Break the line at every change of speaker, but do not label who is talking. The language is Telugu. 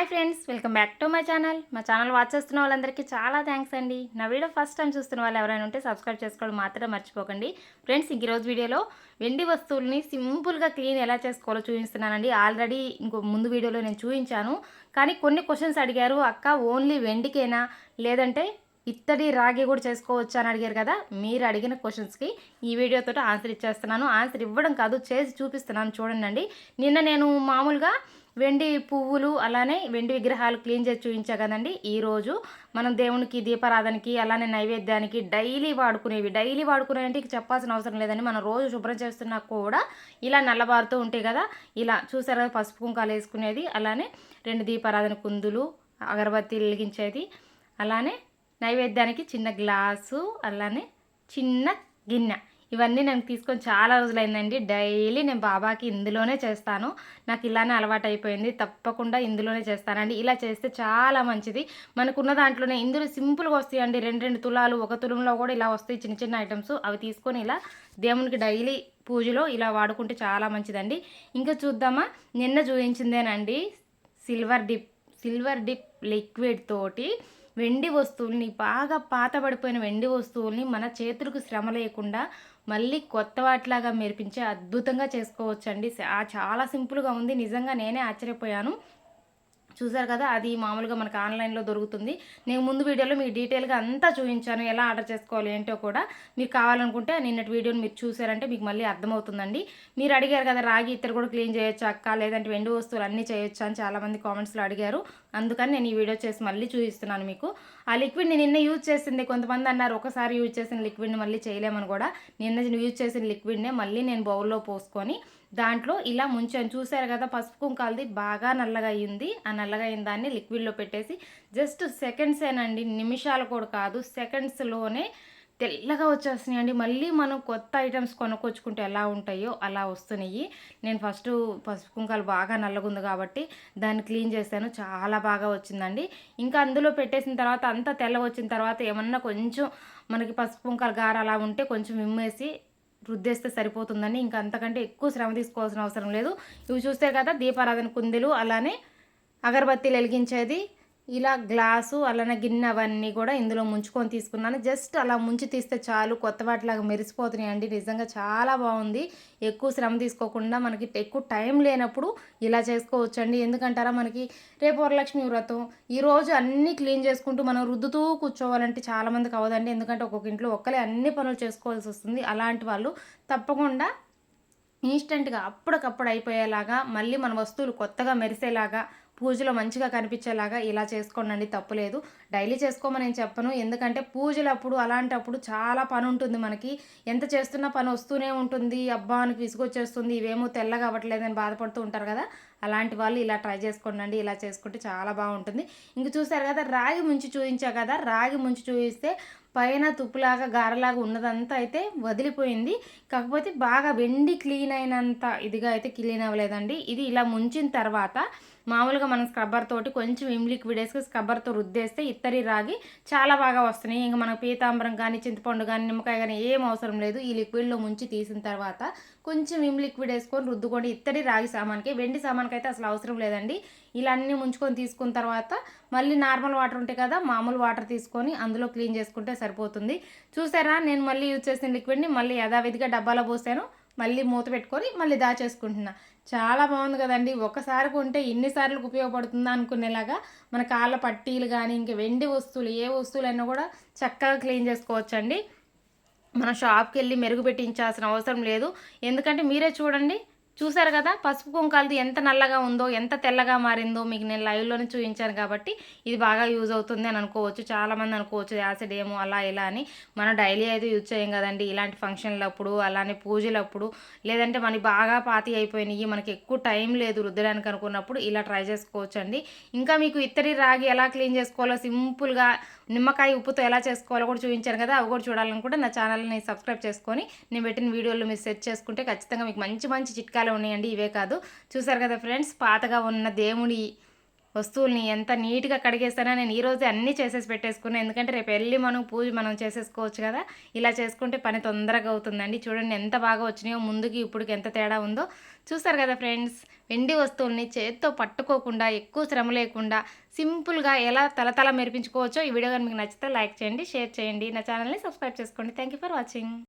Hi friends welcome back to my channel. మా ఛానల్ వాచ్ చేస్తున్న వాళ్ళందరికీ చాలా థ్యాంక్స్ అండి. నా వీడియో ఫస్ట్ టైం చూస్తున్న వాళ్ళు ఎవరైనా ఉంటే సబ్స్క్రైబ్ చేసుకోవడం మాత్రం మర్చిపోకండి. ఫ్రెండ్స్ ఇంక ఈరోజు వీడియోలో వెండి వస్తువుల్ని సింపుల్గా క్లీన్ ఎలా చేసుకోవాలో చూపిస్తున్నానండి. ఆల్రెడీ ఇంకో ముందు వీడియోలో నేను చూపించాను. కానీ కొన్ని క్వశ్చన్స్ అడిగారు. అక్క ఓన్లీ వెండికేనా? లేదంటే ఇత్తడి రాగి కూడా చేసుకోవచ్చు అని అడిగారు కదా? మీరు అడిగిన క్వశ్చన్స్కి ఈ వీడియోతో ఆన్సర్ ఇచ్చేస్తున్నాను. ఆన్సర్ ఇవ్వడం కాదు చేసి చూపిస్తున్నాను. చూడండి నిన్న నేను మామూలుగా వెండి పువ్వులు అలానే వెండి విగ్రహాలు క్లీన్ చేసి చూపించా కదండి. ఈరోజు మనం దేవునికి దీపారాధనకి అలానే నైవేద్యానికి డైలీ వాడుకునేవి డైలీ వాడుకునేవి చెప్పాల్సిన అవసరం లేదండి. మనం రోజు శుభ్రం చేస్తున్నా కూడా ఇలా నల్లబారుతూ ఉంటాయి కదా. ఇలా చూసారా పసుపు కుంకాలు వేసుకునేది అలానే రెండు దీపారాధన కుందులు అగరబత్తి వెలిగించేది అలానే నైవేద్యానికి చిన్న గ్లాసు అలానే చిన్న గిన్నె. ఇవన్నీ నేను తీసుకొని చాలా రోజులైందండి. డైలీ నేను బాబాకి ఇందులోనే చేస్తాను. నాకు ఇలానే అలవాటు అయిపోయింది తప్పకుండా ఇందులోనే చేస్తానండి. ఇలా చేస్తే చాలా మంచిది. మనకున్న దాంట్లోనే ఇందులో సింపుల్గా వస్తాయండి. రెండు రెండు తులాలు ఒక తులంలో కూడా ఇలా వస్తాయి చిన్న చిన్న ఐటమ్స్. అవి తీసుకొని ఇలా దేవునికి డైలీ పూజలో ఇలా వాడుకుంటే చాలా మంచిదండి. ఇంకా చూద్దామా? నిన్న చూపించిందేనండి silver dip silver dip liquid తోటి వెండి వస్తువుల్ని బాగా పాతబడిపోయిన వెండి వస్తువుల్ని మన చేతులకు శ్రమ లేకుండా మళ్ళీ కొత్త వాటిలాగా మెరిపించే అద్భుతంగా చేసుకోవచ్చండి. చాలా సింపుల్గా ఉంది. నిజంగా నేనే ఆశ్చర్యపోయాను. చూసారు కదా అది మామూలుగా మనకు ఆన్లైన్లో దొరుకుతుంది. నేను ముందు వీడియోలో మీకు డీటెయిల్గా అంతా చూపించాను ఎలా ఆర్డర్ చేసుకోవాలి ఏంటో కూడా. మీకు కావాలనుకుంటే నిన్నటి వీడియోని మీరు చూసారంటే మీకు మళ్ళీ అర్థమవుతుందండి. మీరు అడిగారు కదా రాగి ఇద్దరు కూడా క్లీన్ చేయొచ్చు అక్క? లేదంటే వెండి వస్తువులు అన్నీ చేయొచ్చు అని చాలామంది కామెంట్స్లో అడిగారు. అందుకని నేను ఈ వీడియో చేసి మళ్ళీ చూపిస్తున్నాను మీకు. ఆ లిక్విడ్ని నిన్న యూజ్ చేసింది కొంతమంది అన్నారు ఒకసారి యూజ్ చేసిన లిక్విడ్ని మళ్ళీ చేయలేమని కూడా. నిన్న యూజ్ చేసిన లిక్విడ్నే మళ్ళీ నేను బౌల్లో పోసుకొని దాంట్లో ఇలా ముంచాను. చూసారు కదా పసుపు కుంకాలది బాగా నల్లగా అయ్యింది ఆ నల్లగా అయిన దాన్ని లిక్విడ్లో పెట్టేసి జస్ట్ సెకండ్సేనండి నిమిషాలు కూడా కాదు సెకండ్స్లోనే తెల్లగా వచ్చేస్తున్నాయండి. మళ్ళీ మనం కొత్త ఐటమ్స్ కొనుక్కొచ్చుకుంటే ఎలా ఉంటాయో అలా వస్తున్నాయి. నేను ఫస్ట్ పసుపు కుంకాలు బాగా నల్లగుంది కాబట్టి దాన్ని క్లీన్ చేశాను. చాలా బాగా వచ్చిందండి. ఇంకా అందులో పెట్టేసిన తర్వాత అంతా తెల్ల వచ్చిన తర్వాత ఏమన్నా కొంచెం మనకి పసుపు కుంకాలు గారు అలా ఉంటే కొంచెం విమ్మేసి రుద్దేస్తే సరిపోతుందని ఇంకా అంతకంటే ఎక్కువ శ్రమ తీసుకోవాల్సిన అవసరం లేదు. ఇవి చూస్తే కదా దీపారాధన కుందెలు అలానే అగరబత్తీలు వెలిగించేది. ఇలా గ్లాసు అలానే గిన్నె అవన్నీ కూడా ఇందులో ముంచుకొని తీసుకున్నాను. జస్ట్ అలా ముంచి తీస్తే చాలు కొత్త వాటిలాగా మెరిసిపోతున్నాయి అండి. నిజంగా చాలా బాగుంది. ఎక్కువ శ్రమ తీసుకోకుండా మనకి ఎక్కువ టైం లేనప్పుడు ఇలా చేసుకోవచ్చండి. ఎందుకంటారా మనకి రేపు వరలక్ష్మి వ్రతం ఈరోజు అన్నీ క్లీన్ చేసుకుంటూ మనం రుద్దుతూ కూర్చోవాలంటే చాలామందికి అవదండి. ఎందుకంటే ఒక్కొక్క ఇంట్లో ఒక్కలే అన్ని పనులు చేసుకోవాల్సి వస్తుంది. అలాంటి వాళ్ళు తప్పకుండా ఇన్స్టెంట్గా అప్పటికప్పుడు అయిపోయేలాగా మళ్ళీ మన వస్తువులు కొత్తగా మెరిసేలాగా పూజలో మంచిగా కనిపించేలాగా ఇలా చేసుకోండి తప్పులేదు. డైలీ చేసుకోమని నేను చెప్పను. ఎందుకంటే పూజలప్పుడు అలాంటప్పుడు చాలా పని ఉంటుంది మనకి. ఎంత చేస్తున్నా పని వస్తూనే ఉంటుంది. అబ్బా అని విసుగొచ్చేస్తుంది. ఇవేమో తెల్లగా అవ్వట్లేదని బాధపడుతూ ఉంటారు కదా. అలాంటి వాళ్ళు ఇలా ట్రై చేసుకోండి ఇలా చేసుకుంటే చాలా బాగుంటుంది. ఇంక చూసారు కదా రాగి ముంచి చూపించా కదా. రాగి ముంచి చూపిస్తే పైన తుప్పులాగా గారలాగా ఉన్నదంతా అయితే వదిలిపోయింది. కాకపోతే బాగా వెండి క్లీన్ అయినంత ఇదిగా అయితే క్లీన్ అవ్వలేదండి. ఇది ఇలా ముంచిన తర్వాత మామూలుగా మనం స్క్రబ్బర్ తోటి కొంచెం ఇమ్ లిక్విడ్ వేసుకుని స్క్రబ్బర్తో రుద్దేస్తే ఇత్తరి రాగి చాలా బాగా వస్తున్నాయి. ఇంకా మనకు పీతాంబరం కానీ చింతపండు కానీ నిమ్మకాయ కానీ ఏం అవసరం లేదు. ఈ లిక్విడ్లో ముంచి తీసిన తర్వాత కొంచెం విమ్ లిక్విడ్ వేసుకొని రుద్దుకొని ఇత్తడి రాగి సామాన్కి వెండి సామాన్కి అయితే అసలు అవసరం లేదండి. ఇలా అన్నీ ముంచుకొని తీసుకున్న తర్వాత మళ్ళీ నార్మల్ వాటర్ ఉంటాయి కదా మామూలు వాటర్ తీసుకొని అందులో క్లీన్ చేసుకుంటే సరిపోతుంది. చూసారా? నేను మళ్ళీ యూజ్ చేసిన లిక్విడ్ని మళ్ళీ యథావిధిగా డబ్బాలో పోసాను. మళ్ళీ మూత పెట్టుకొని మళ్ళీ దాచేసుకుంటున్నా. చాలా బాగుంది కదండి. ఒకసారి కొంటే ఎన్నిసార్లు ఉపయోగపడుతుందా అనుకునేలాగా మన కాళ్ళ పట్టీలు కానీ ఇంక వెండి వస్తువులు ఏ వస్తువులైనా కూడా చక్కగా క్లీన్ చేసుకోవచ్చండి. మన షాప్కి వెళ్ళి మెరుగు పెట్టించాల్సిన అవసరం లేదు. ఎందుకంటే మీరే చూడండి చూసారు కదా? పసుపు కుంకాలది ఎంత నల్లగా ఉందో ఎంత తెల్లగా మారిందో మీకు నేను లైవ్లోనే చూపించాను కాబట్టి ఇది బాగా యూజ్ అవుతుంది అని అనుకోవచ్చు. చాలామంది అనుకోవచ్చు యాసిడ్ ఏమో అలా ఇలా అని. మనం డైలీ అయితే యూజ్ చేయం కదండి. ఇలాంటి ఫంక్షన్లప్పుడు అలానే పూజలప్పుడు లేదంటే మనకి బాగా పాతి అయిపోయినాయి మనకి ఎక్కువ టైం లేదు రుద్దడానికి అనుకున్నప్పుడు ఇలా ట్రై చేసుకోవచ్చు అండి ఇంకా మీకు ఇత్తడి రాగి ఎలా క్లీన్ చేసుకోవాలో సింపుల్గా నిమ్మకాయ ఉప్పుతో ఎలా చేసుకోవాలో కూడా చూపించాను కదా? అవి కూడా చూడాలనుకుంటే నా ఛానల్ని సబ్స్క్రైబ్ చేసుకొని నేను పెట్టిన వీడియోలు మీరు సెట్ చేసుకుంటే ఖచ్చితంగా మీకు మంచి మంచి చిట్కాలు ఉన్నాయండి ఇవే కాదు. చూసారు కదా ఫ్రెండ్స్ పాతగా ఉన్న దేవుడి వస్తువుల్ని ఎంత నీట్గా కడిగేస్తానో నేను ఈరోజు అన్నీ చేసేసి పెట్టేసుకున్నాను ఎందుకంటే రేపు వెళ్ళి మనం పూజ మనం చేసేసుకోవచ్చు కదా. ఇలా చేసుకుంటే పని తొందరగా అవుతుందండి. చూడండి ఎంత బాగా వచ్చినాయో ముందుకి ఇప్పటికి ఎంత తేడా ఉందో. చూస్తారు కదా ఫ్రెండ్స్ వెండి వస్తువుల్ని చేత్తో పట్టుకోకుండా ఎక్కువ శ్రమ లేకుండా సింపుల్గా ఎలా తలతల మెరిపించుకోవచ్చో ఈ వీడియో కానీ మీకు నచ్చితే లైక్ చేయండి షేర్ చేయండి. నా ఛానల్ని సబ్స్క్రైబ్ చేసుకోండి. Thank you for watching.